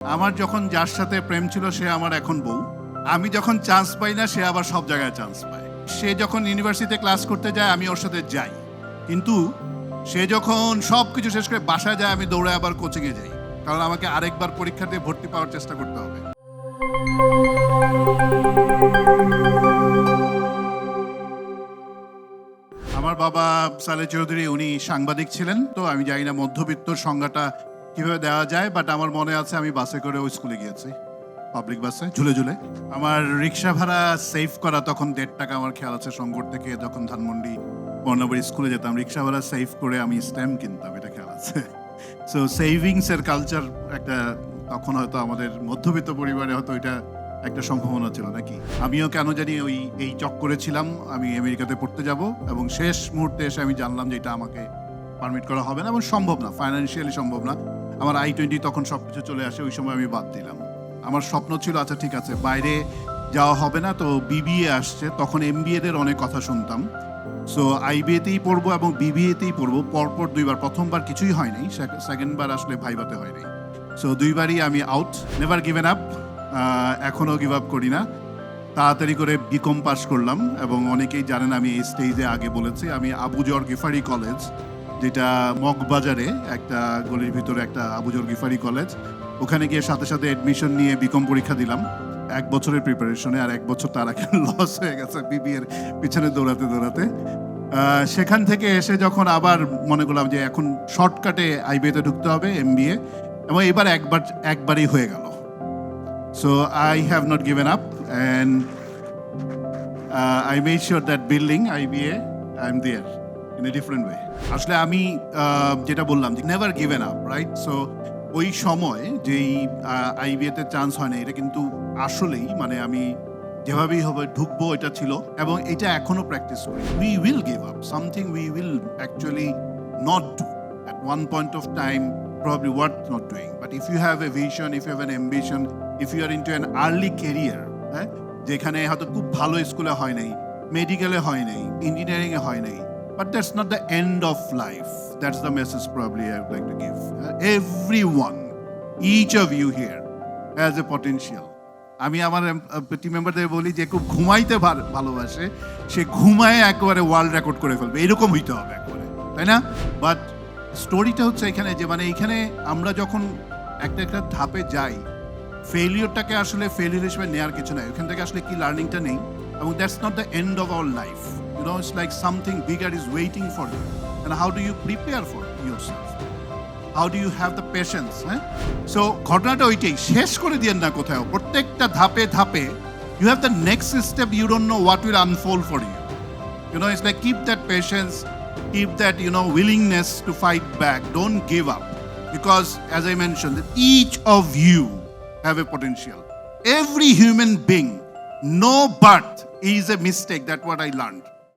আমার যখন যার সাথে প্রেম ছিল, সে আমার এখন বউ। আমি যখন চান্স পাই না, সে আবার সব জায়গায় চান্স পায়। সে যখন ইউনিভার্সিটিতে ক্লাস করতে যায়, আমি ওর সাথে যাই। কিন্তু সে যখন সব কিছু শেষ করে বাসায় যায়, আমি দৌড়ে আবার কোচিংয়ে যাই। কারণ আমাকে আরেকবার পরীক্ষা দিয়ে ভর্তি পাওয়ার চেষ্টা করতে হবে। আমার বাবা সালে চৌধুরী, উনি সাংবাদিক ছিলেন, তো আমি জানি না মধ্যবিত্তর সংজ্ঞাটা কীভাবে দেওয়া যায় বাট আমার মনে আছে আমি বাসে করে ওই স্কুলে গিয়েছি পাবলিক বাসে, ঝুলে ঝুলে। আমার রিক্সা ভাড়া সেভ করা তখন দেড় টাকা আমার খেয়াল আছে সংকট থেকে, যখন ধানমন্ডি বর্ণাবাড়ি স্কুলে যেতাম, রিক্সা ভাড়া সেভ করে আমি স্ট্যাম্প কিনতাম, এটা খেয়াল আছে। সো সেভিংস এর কালচার একটা, তখন হয়তো আমাদের মধ্যবিত্ত পরিবারে হয়তো এটা একটা সম্ভাবনা ছিল নাকি? আমিও কেন জানি ওই, এই চক্করে ছিলাম, আমি আমেরিকাতে পড়তে যাব, এবং শেষ মুহূর্তে এসে আমি জানলাম যে এটা আমাকে পারমিট করা হবে না, এবং সম্ভব না ফাইন্যান্সিয়ালি সম্ভব না। আমার আই টোয়েন্টি তখন সব কিছু চলে আসে, ওই সময় আমি বাদ দিলাম। আমার স্বপ্ন ছিল আচ্ছা ঠিক আছে, বাইরে যাওয়া হবে না, তো বিবিএ আসছে, তখন এমবিএদের অনেক কথা শুনতাম। সো আইবিএতেই পড়ব এবং বিবিএতেই পড়ব, পরপর দুইবার, প্রথমবার কিছুই হয়নি সেকেন্ড বার আসলে ভাইবাতে হয়নি। সো দুইবারই আমি আউট নেভার গিভেন আপ এখনও গিভ আপ করি না। তাড়াতাড়ি করে বিকম পাস করলাম এবং অনেকেই জানেন আমি এই স্টেজে আগে বলেছি, আমি আবুজর গিফারি কলেজ যেটা মগবাজারে একটা গলির ভিতরে একটা আবুজর গিফারি কলেজ ওখানে গিয়ে সাথে সাথে অ্যাডমিশন নিয়ে বিকম পরীক্ষা দিলাম। এক বছরের প্রিপারেশনে আর এক বছর তার আগে লস হয়ে গেছে বিবি এর পিছনে দৌড়াতে দৌড়াতে। সেখান থেকে এসে যখন আবার মনে করলাম যে এখন শর্টকাটে আইবিএতে ঢুকতে হবে এমবিএ এবং এবার একবার, একবারই হয়ে গেল। So I have not given up and I made sure that building IBA I am there in a different way আসলে আমি যেটা বললাম যে never given up right so ওই সময় যেই আইবিএতে চান্স হয় না, এটা কিন্তু আসলেই মানে আমি যেভাবেই হবে ঢুকবো, এটা ছিল। এবং এটা এখনও প্র্যাকটিস করি। We will give up something we will actually not do at one point of time, probably worth not doing. But if you have a vision, if you have an ambition, if you are into an early career হ্যাঁ যেখানে হয়তো খুব ভালো স্কুলে হয় নাই মেডিকেলে হয় নাই ইঞ্জিনিয়ারিং এ হয় নাই but that's not the end of life that's the message probably I would like to give every one each of you here has a potential আমি আমার টিম মেম্বারদের বলি যে খুব ঘুমাইতে ভাল- ভালোবাসে, সে ঘুমায় একেবারে ওয়ার্ল্ড রেকর্ড করে ফেলবে। এরকম হইতে হবে একেবারে, তাই না? বাট স্টোরিটা হচ্ছে এখানে যে মানে এখানে আমরা যখন একটা একটা ধাপে যাই ফেলিওরটাকে আসলে ফেলিওর হিসেবে নেওয়ার কিছু নাই। ওখান থেকে আসলে কি লার্নিংটা নেই? এবং that's not the end of our life you know it's like something bigger is waiting for you and how do you prepare for yourself how do you have the patience হ্যাঁ সো ঘটনাটা ওইটাই শেষ করে দিয়েন না কোথাও প্রত্যেকটা ধাপে ধাপে you have the next step you don't know what will unfold for you you know it's like keep that patience keep that you know willingness to fight back don't give up because as i mentioned that each of you have a potential every human being no birth is a mistake that's what i learned